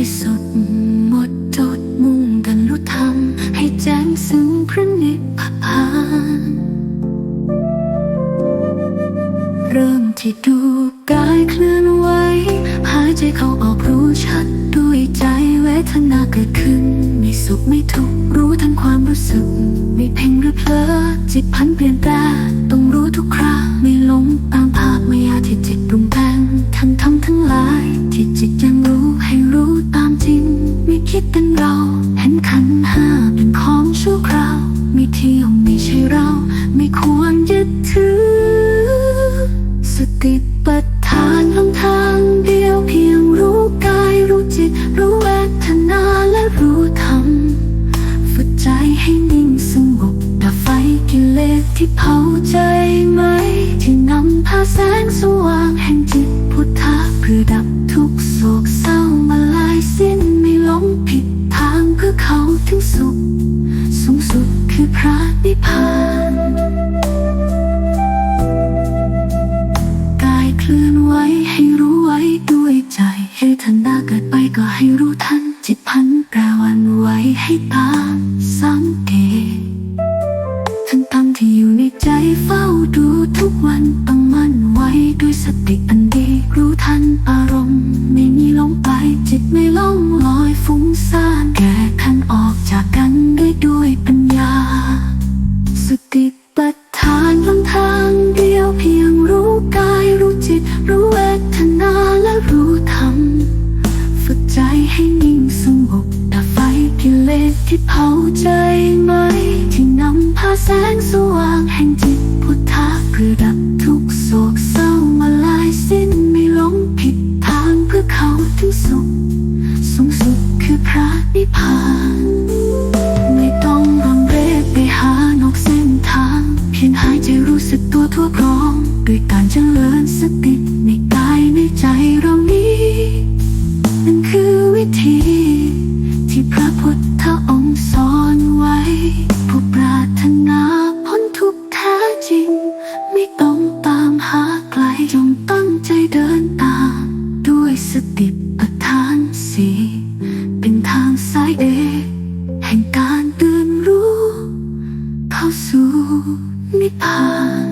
ริสุทธิ์หมดจดมุ่งบรรลุธรรมให้แจ้งซึ่งพระนิพพานเริ่มที่ดูกายเคลื่อนไหวหายใจเข้าออกรู้ชัดด้วยใจเวทนาเกิดขึ้น ไม่สุขไม่ทุกข์รู้ทั้งความรู้สึก ไม่เพ่งหรือเพลอจิตพันเปลี่ยนแปลงต้องรู้ทุกคราไม่หลงตามภาพมายาที่จิตปรุงแต่งทั้งทำทั้งหลายที่จิต คิดเป็นเราเห็นขันห้าเป็นของชั่วคราว ไม่เที่ยวไม่ใช่เรา ไม่ควรยึดถือ สติปัฏฐานลงทางเดียวเพียงรู้กายรู้จิต รู้เวทนาและรู้ธ ระนิพพาน กายเคลื่อนไหวให้รู้ไว้ด้วยใจเวทนาเกิดไปก็ให้รู้ทัน จิตพันแปรวันไหวให้ตาสังเกตทั้งตั้งที่อยู่ในใจเฝ้าดูทุกวันตั้งมั่นไว้ด้วยสติ ฐานลงทางเดียวเพียงรู้กายรู้จิต รู้เวทนาและรู้ธรรม ฝึกใจให้นิ่งสงบดับไฟกิเลสที่เผาใจไหม ที่นำพาแสงสว่างแห่งจิต ทั่วพร้อมด้วยการเจริญสติในกายในใจเรานี้นั่นคือวิธี ที่พระพุทธองค์สอนไว้ ผู้ปรารถนาพ้นทุกข์แท้จริง ไม่ต้องตามหาไกลจงตั้งใจเดินตามด้วยสติปัฏฐานสีเป็นทางสายเอ แห่งการตื่นรู้ เข้าสู่นิพพาน